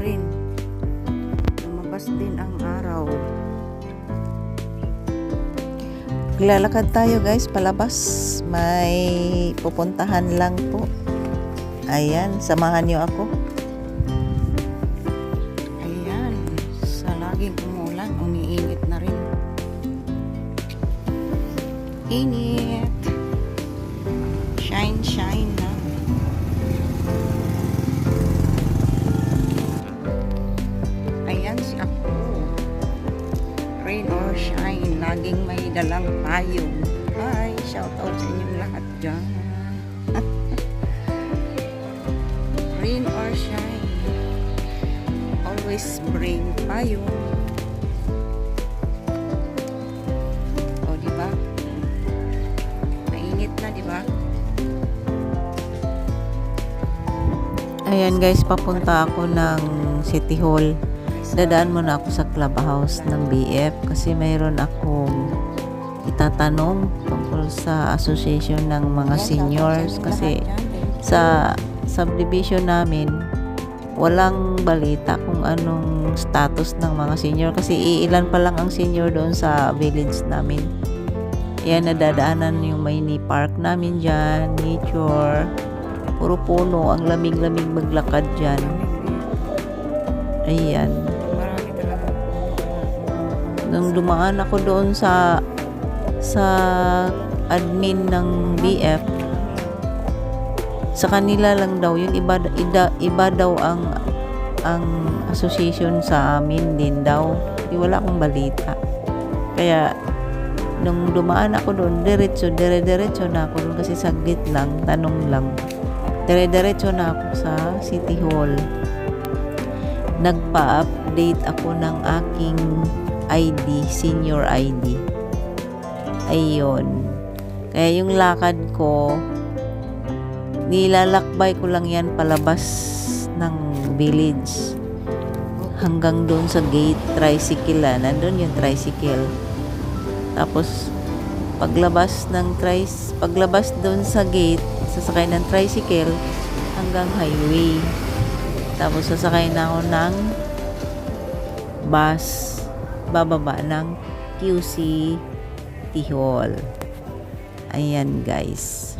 rin. Lumabas din ang araw. Lalakad tayo guys, palabas. May pupuntahan lang po. Ayan, samahan niyo ako. Ayan, sa laging umulan, umiinit na rin. Init. Dalang payong. Hi, shout out sa inyong lahat dyan. Rain or shine, always bring payong. O, di ba? Mainit na, di ba? Ayan guys, papunta ako ng City Hall. Dadaan muna ako sa clubhouse ng BF kasi mayroon akong itatanong tungkol sa association ng mga seniors kasi sa subdivision namin walang balita kung anong status ng mga senior kasi iilan pa lang ang senior doon sa village namin. Yan, nadadaanan yung may ni park namin dyan, nature, puro puno, ang lamig-lamig maglakad dyan. Ayan. Nung dumaan ako doon sa sa admin ng BF, sa kanila lang daw, yung iba, ida, iba daw ang ang association sa amin din daw. Di wala akong balita. Kaya, nung dumaan ako doon, diretso, dire-diretso na ako doon kasi saglit lang, tanong lang. Dire-diretso na ako sa City Hall. Nagpa-update ako ng aking ID, senior ID. Ayun. Kaya yung lakad ko, nilalakbay ko lang yan palabas ng village. Hanggang doon sa gate, tricycle ah. Nandun yung tricycle. Tapos, paglabas ng tris paglabas doon sa gate, sasakay ng tricycle hanggang highway. Tapos sasakay na ako ng bus bababa ng QC Tihol. Ayan guys.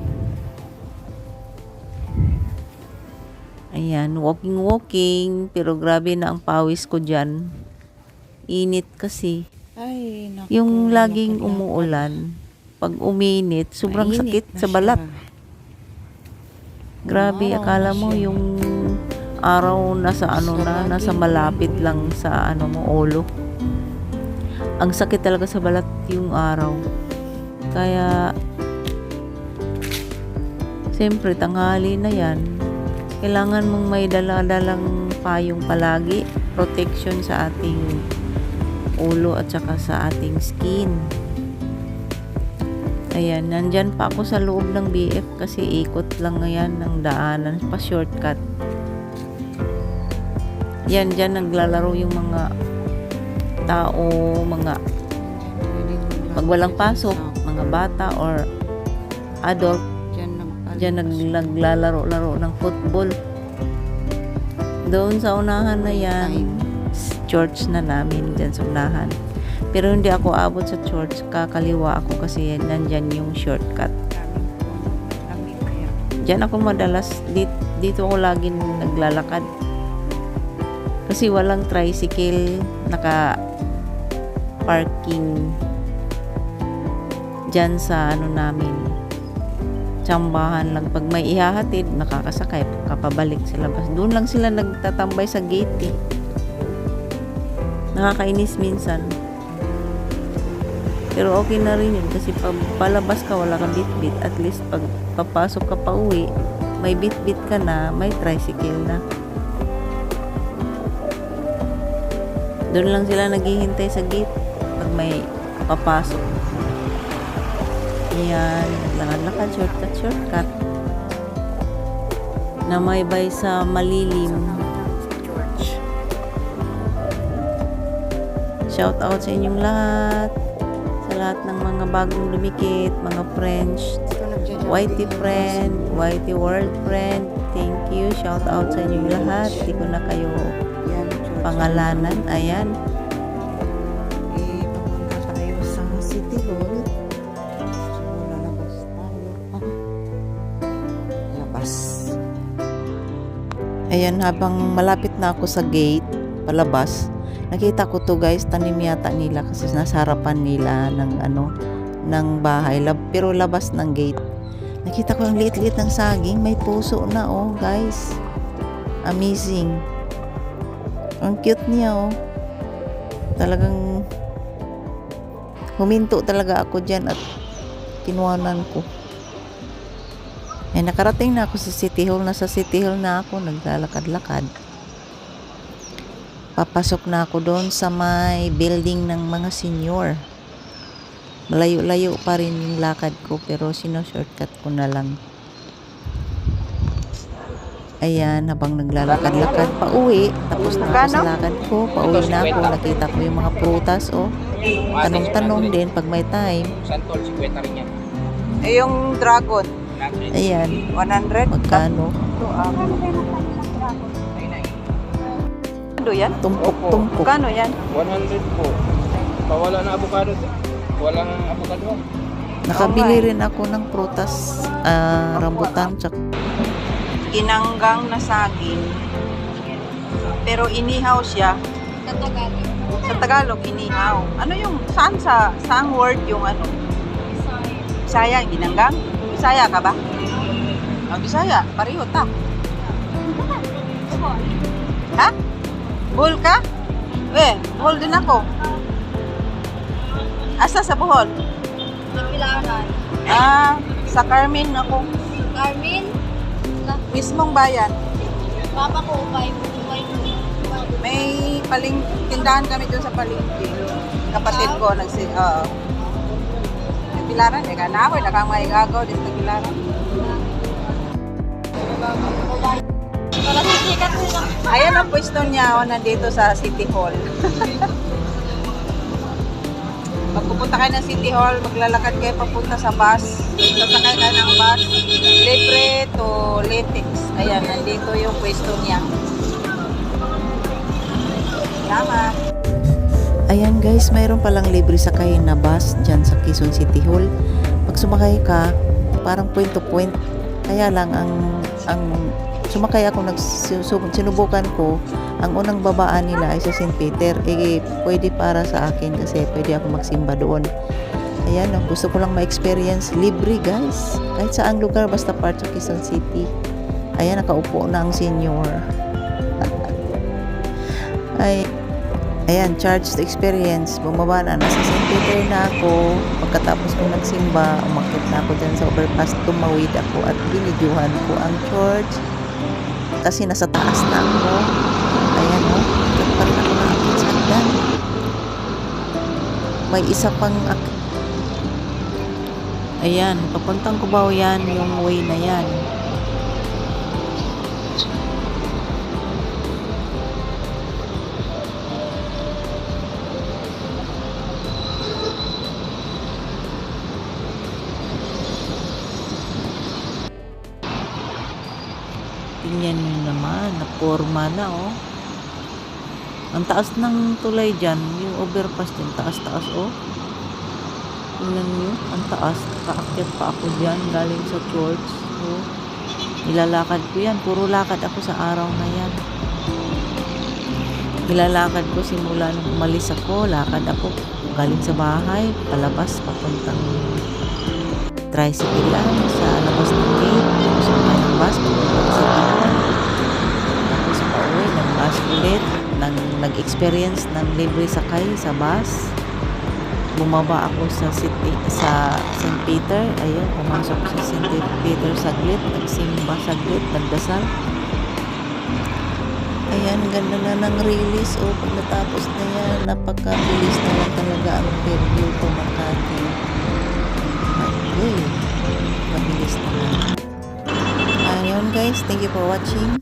Ayan, walking walking, pero grabe na ang pawis ko dyan. Init kasi. Ay, naku. Yung laging lakad-lakad. umuulan, pag uminit, sobrang sakit sa siya. balat. Grabe, Umaraw akala mo siya. yung araw nasa ano na, Sa nasa malapit lang sa ano mo, ulo. Ang sakit talaga sa balat yung araw. Kaya, siyempre, tanghali na yan. Kailangan mong may dala-dalang payong palagi. Protection sa ating ulo at saka sa ating skin. Ayan, nandyan pa ako sa loob ng BF kasi ikot lang ngayon ng daanan pa shortcut. Yan, dyan naglalaro yung mga tao, mga pag walang pasok, mga bata or adult, dyan nag, naglalaro-laro ng football. Doon sa unahan na yan, church na namin dyan sa unahan. Pero hindi ako abot sa church, kakaliwa ako kasi nandyan yung shortcut. Diyan ako madalas, dito, dito ako laging naglalakad. Kasi walang tricycle, naka parking dyan sa ano namin. Tsambahan lang. Pag may ihahatid, nakakasakay, kapabalik sila. Bas, doon lang sila nagtatambay sa gate eh. Nakakainis minsan. Pero okay na rin yun kasi pag palabas ka wala kang bitbit at least pag papasok ka pa uwi may bitbit ka na may tricycle na doon lang sila naghihintay sa gate may papasok yan naglakad-lakad shortcut shortcut na may bay sa malilim. Shout out sa inyong lahat. Sa lahat ng mga bagong lumikit, mga French. Whitey friend, Whitey world friend. Thank you. Shout out sa inyo lahat. Hindi ko na kayo pangalanan. Ayan. Ayan, habang malapit na ako sa gate, palabas, nakita ko to guys, tanim yata nila kasi nasa harapan nila ng ano, ng bahay, lab, pero labas ng gate. Nakita ko ang liit-liit ng saging, may puso na oh guys. Amazing. Ang cute niya oh. Talagang huminto talaga ako dyan at kinuhanan ko. Eh, nakarating na ako sa City Hall. Nasa City Hall na ako. Naglalakad-lakad. Papasok na ako doon sa may building ng mga senior. Malayo-layo pa rin yung lakad ko pero sino-shortcut ko na lang. Ayan, habang naglalakad-lakad pa uwi, tapos na ako sa lakad ko, pauwi na ako, nakita ko yung mga prutas, oh. Tanong-tanong din pag may time. Santol, 50 rin yan. Eh, yung dragon. Ayan, 100? magkano? Ano yan? Tumpok-tumpok. Kano yan? 100 po. Pawala na avocado. Walang avocado. Nakabili rin ako ng prutas, ah, rambutan, tsaka Ginanggang na saging. Pero inihaw siya. Sa Tagalog, inihaw. Ano yung, saan sa, saang word yung ano? Bisaya, ginanggang? Bisaya ka ba? Oh, Bisaya, pareho ta. Ha? Buhol ka? Eh, buhol din ako. Asa sa buhol? Napilangan. Ah, sa Carmen ako. Carmen, Mismong bayan. papa ko, upay mo. May paling tindahan kami doon sa palengke. Kapatid ko nagsi oo. May pilaran eh kana ako nakang may gagaw din sa pilaran. Wala sa sikat mo lang. Ayan ang pwesto niya oh, nandito sa City Hall. Pag pupunta kayo ng City Hall, maglalakad kayo papunta sa bus. Sasakay kayo ng bus. Libre to Litix. Ayan, nandito yung pwesto niya. Salamat. Ayan guys, mayroon palang libre sakay na bus dyan sa Quezon City Hall. Pag sumakay ka, parang point to point. Kaya lang ang ang sumakay ako sinubukan ko, ang unang babaan nila ay sa St. Peter. Eh, pwede para sa akin kasi pwede ako magsimba doon. Ayan, gusto ko lang ma-experience libre guys. Kahit saang lugar, basta part of Quezon City. Ayan, nakaupo na ang senior. ay, Ayan, charge to experience. Bumaba na. Nasa St. Na ako. Pagkatapos ko nagsimba, umakit na ako dyan sa overpass. Tumawid ako at binidyohan ko ang church. Kasi nasa taas na ako. Ayan o. Oh, Dito pa ako sa hagdan. May isa pang Ayan, papuntang Cubao yan, yung way na yan. Tingnan nyo naman, naporma na oh. Ang taas ng tulay dyan, yung overpass din, taas-taas oh. Tingnan nyo, ang taas. Kaakyat pa ako dyan, galing sa church. Oh. Nilalakad ko yan, puro lakad ako sa araw na yan. Nilalakad ko simula nung umalis ako, lakad ako galing sa bahay, palabas, papuntang tricycle lang sa labas ng gate. Tapos sumakay ng bus, papuntang sa Bicol. Tapos pauwi, ng bus ulit. Nang, nag-experience ng libre sakay sa bus. Bumaba ako sa city, sa St. Peter. Ayun, pumasok sa St. Peter saglit. Nagsimba saglit, nagdasal. Ayan, ganda na ng release. O, pag natapos na yan, napakabilis na lang talaga ang Fairview to Makati. Okay. Mabilis na lang. Ayun guys, thank you for watching.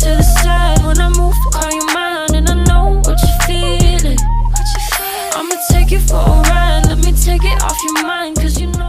to the side when I move. Call you mine, and I know what you're feeling. What you feeling? I'ma take you for a ride. Let me take it off your mind, cause you know.